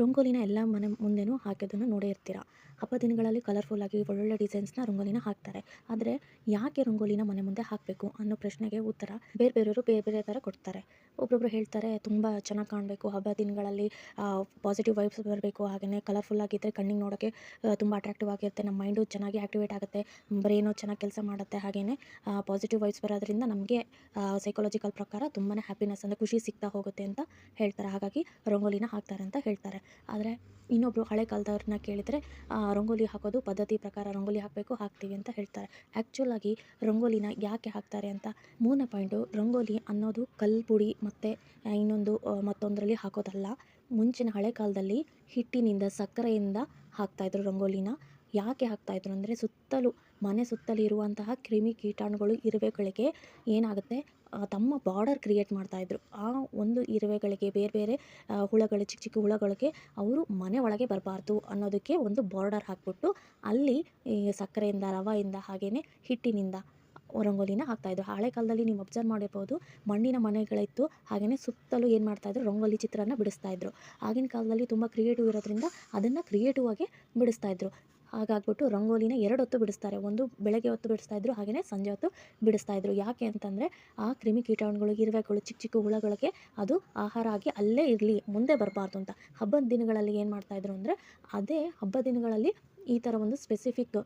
ರಂಗೋಲಿನ ಎಲ್ಲ ಮನೆ ಮುಂದೆನೂ ಹಾಕೋದನ್ನು ನೋಡೇ ಇರ್ತೀರ? ಹಬ್ಬ ದಿನಗಳಲ್ಲಿ ಕಲರ್ಫುಲ್ಲಾಗಿ ಒಳ್ಳೊಳ್ಳೆ ಡಿಸೈನ್ಸ್ನ ರಂಗೋಲಿನ ಹಾಕ್ತಾರೆ. ಆದರೆ ಯಾಕೆ ರಂಗೋಲಿನ ಮನೆ ಮುಂದೆ ಹಾಕಬೇಕು ಅನ್ನೋ ಪ್ರಶ್ನೆಗೆ ಉತ್ತರ ಬೇರೆ ಬೇರೆಯವರು ಬೇರೆ ಬೇರೆ ಥರ ಕೊಡ್ತಾರೆ. ಒಬ್ಬೊಬ್ಬರು ಹೇಳ್ತಾರೆ, ತುಂಬ ಚೆನ್ನಾಗಿ ಕಾಣಬೇಕು ಹಬ್ಬ ದಿನಗಳಲ್ಲಿ ಪಾಸಿಟಿವ್ ವೈಬ್ಸ್ ಬರಬೇಕು ಹಾಗೆಯೇ ಕಲರ್ಫುಲ್ಲಾಗಿದ್ದರೆ ಕಣ್ಣಿಗೆ ನೋಡೋಕ್ಕೆ ತುಂಬ ಅಟ್ರಾಕ್ಟಿವ್ ಆಗಿರುತ್ತೆ, ನಮ್ಮ ಮೈಂಡು ಚೆನ್ನಾಗಿ ಆ್ಯಕ್ಟಿವೇಟ್ ಆಗುತ್ತೆ ಬ್ರೈನು ಚೆನ್ನಾಗಿ ಕೆಲಸ ಮಾಡುತ್ತೆ ಹಾಗೆಯೇ ಪಾಸಿಟಿವ್ ವೈಬ್ಸ್ ಬರೋದ್ರಿಂದ ನಮಗೆ ಸೈಕಾಲಜಿಕಲ್ ಪ್ರಕಾರ ತುಂಬಾ ಹ್ಯಾಪಿನೆಸ್ ಅಂದರೆ ಖುಷಿ ಸಿಗ್ತಾ ಹೋಗುತ್ತೆ ಅಂತ ಹೇಳ್ತಾರೆ. ಹಾಗಾಗಿ ರಂಗೋಲಿನ ಹಾಕ್ತಾರೆ ಅಂತ ಹೇಳ್ತಾರೆ. ಆದರೆ ಇನ್ನೊಬ್ಬರು ಹಳೆ ಕಾಲದವ್ರನ್ನ ಕೇಳಿದರೆ ರಂಗೋಲಿ ಹಾಕೋದು ಪದ್ಧತಿ ಪ್ರಕಾರ ರಂಗೋಲಿ ಹಾಕಬೇಕು, ಹಾಕ್ತೀವಿ ಅಂತ ಹೇಳ್ತಾರೆ. ಆ್ಯಕ್ಚುಲಾಗಿ ರಂಗೋಲಿನ ಯಾಕೆ ಹಾಕ್ತಾರೆ ಅಂತ ಮೂರನೇ ಪಾಯಿಂಟು ರಂಗೋಲಿ ಅನ್ನೋದು ಕಲ್ಪುಡಿ ಮತ್ತು ಇನ್ನೊಂದು ಮತ್ತೊಂದರಲ್ಲಿ ಹಾಕೋದಲ್ಲ. ಮುಂಚಿನ ಹಳೆ ಕಾಲದಲ್ಲಿ ಹಿಟ್ಟಿನಿಂದ ಸಕ್ಕರೆಯಿಂದ ಹಾಕ್ತಾಯಿದ್ರು ರಂಗೋಲಿನ. ಯಾಕೆ ಹಾಕ್ತಾಯಿದ್ರು ಅಂದರೆ ಸುತ್ತಲೂ, ಮನೆ ಸುತ್ತಲೂ ಇರುವಂತಹ ಕ್ರಿಮಿ ಕೀಟಾಣುಗಳು ಇರುವೆಗಳಿಗೆ ಏನಾಗುತ್ತೆ? ತಮ್ಮ ಬಾರ್ಡರ್ ಕ್ರಿಯೇಟ್ ಮಾಡ್ತಾಯಿದ್ರು ಆ ಒಂದು ಇರುವೆಗಳಿಗೆ ಬೇರೆ ಬೇರೆ ಹುಳಗಳು, ಚಿಕ್ಕ ಚಿಕ್ಕ ಹುಳಗಳಿಗೆ ಅವರು ಮನೆ ಒಳಗೆ ಬರಬಾರ್ದು ಅನ್ನೋದಕ್ಕೆ ಒಂದು ಬಾರ್ಡರ್ ಹಾಕ್ಬಿಟ್ಟು ಅಲ್ಲಿ, ಈ ಸಕ್ಕರೆಯಿಂದ, ರವೆಯಿಂದ ಹಾಗೆಯೇ ಹಿಟ್ಟಿನಿಂದ ರಂಗೋಲಿನ ಹಾಕ್ತಾಯಿದ್ರು ಹಳೆ ಕಾಲದಲ್ಲಿ ನೀವು ಅಬ್ಸರ್ವ್ ಮಾಡಿರ್ಬೋದು, ಮಣ್ಣಿನ ಮನೆಗಳಿತ್ತು ಹಾಗೆಯೇ ಸುತ್ತಲೂ ಏನು ಮಾಡ್ತಾಯಿದ್ರು ರಂಗೋಲಿ ಚಿತ್ರನ ಬಿಡಿಸ್ತಾಯಿದ್ರು ಆಗಿನ ಕಾಲದಲ್ಲಿ ತುಂಬ ಕ್ರಿಯೇಟಿವ್ ಇರೋದ್ರಿಂದ ಅದನ್ನು ಕ್ರಿಯೇಟಿವ್ ಆಗಿ ಬಿಡಿಸ್ತಾಯಿದ್ರು ಹಾಗಾಗ್ಬಿಟ್ಟು ರಂಗೋಲಿನ ಎರಡು ಹೊತ್ತು ಬಿಡಿಸ್ತಾರೆ. ಒಂದು ಬೆಳಗ್ಗೆ ಹೊತ್ತು ಬಿಡಿಸ್ತಾ ಇದ್ರು ಹಾಗೆಯೇ ಸಂಜೆ ಹೊತ್ತು ಬಿಡಿಸ್ತಾಯಿದ್ರು ಯಾಕೆ ಅಂತಂದರೆ ಆ ಕ್ರಿಮಿ ಕೀಟಾಣುಗಳು ಇರುವೆಗಳು ಚಿಕ್ಕ ಚಿಕ್ಕ ಹುಳಗಳಿಗೆ ಅದು ಆಹಾರ ಆಗಿ ಅಲ್ಲೇ ಇರಲಿ, ಮುಂದೆ ಬರಬಾರ್ದು ಅಂತ. ಹಬ್ಬದ ದಿನಗಳಲ್ಲಿ ಏನು ಮಾಡ್ತಾಯಿದ್ರು ಅಂದರೆ, ಅದೇ ಹಬ್ಬದ ದಿನಗಳಲ್ಲಿ ಈ ಥರ ಒಂದು ಸ್ಪೆಸಿಫಿಕ್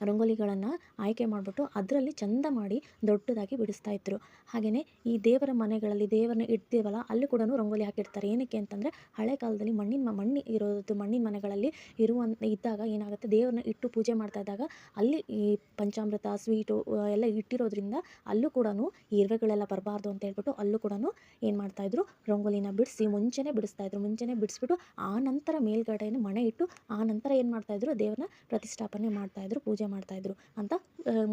ರಂಗೋಲಿಗಳನ್ನು ಆಯ್ಕೆ ಮಾಡಿಬಿಟ್ಟು ಅದರಲ್ಲಿ ಚಂದ ಮಾಡಿ ದೊಡ್ಡದಾಗಿ ಬಿಡಿಸ್ತಾ ಇದ್ರು. ಹಾಗೆಯೇ ಈ ದೇವರ ಮನೆಗಳಲ್ಲಿ ದೇವರನ್ನ ಇಡ್ತೀವಲ್ಲ, ಅಲ್ಲಿ ಕೂಡ ರಂಗೋಲಿ ಹಾಕಿರ್ತಾರೆ. ಏನಕ್ಕೆ ಅಂತಂದರೆ, ಹಳೆ ಕಾಲದಲ್ಲಿ ಮಣ್ಣಿನ ಮಣ್ಣು ಇರೋದು ಮಣ್ಣಿನ ಮನೆಗಳಲ್ಲಿ ಇರುವಂಥ ಇದ್ದಾಗ ಏನಾಗುತ್ತೆ, ದೇವರನ್ನ ಇಟ್ಟು ಪೂಜೆ ಮಾಡ್ತಾ ಇದ್ದಾಗ ಅಲ್ಲಿ ಈ ಪಂಚಾಮೃತ, ಸ್ವೀಟು ಎಲ್ಲ ಇಟ್ಟಿರೋದ್ರಿಂದ ಅಲ್ಲೂ ಕೂಡ ಇರುವೆಗಳೆಲ್ಲ ಬರಬಾರ್ದು ಅಂತ ಹೇಳ್ಬಿಟ್ಟು ಅಲ್ಲೂ ಕೂಡ ಏನು ಮಾಡ್ತಾಯಿದ್ರು ರಂಗೋಲಿನ ಬಿಡಿಸಿ ಮುಂಚೆನೇ ಬಿಡಿಸ್ತಾಯಿದ್ರು ಮುಂಚೆನೇ ಬಿಡಿಸ್ಬಿಟ್ಟು ಆ ನಂತರ ಮೇಲ್ಗಡೆಯನ್ನು ಮಣೆ ಇಟ್ಟು ಆ ನಂತರ ಏನು ಮಾಡ್ತಾಯಿದ್ರು ದೇವರನ್ನ ಪ್ರತಿಷ್ಠಾಪನೆ ಮಾಡ್ತಾಯಿದ್ರು ಪೂಜೆ ಮಾಡ್ತಾಯಿದ್ರು ಅಂತ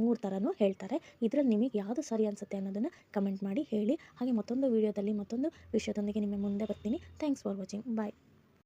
ಮೂರು ಥರನೂ ಹೇಳ್ತಾರೆ. ಇದರಲ್ಲಿ ನಿಮಗೆ ಯಾವುದು ಸರಿ ಅನಿಸುತ್ತೆ ಅನ್ನೋದನ್ನು ಕಮೆಂಟ್ ಮಾಡಿ ಹೇಳಿ. ಹಾಗೆ ಮತ್ತೊಂದು ವೀಡಿಯೋದಲ್ಲಿ ಮತ್ತೊಂದು ವಿಷಯದೊಂದಿಗೆ ನಿಮ್ಮ ಮುಂದೆ ಬರ್ತೀನಿ. Thanks for watching bye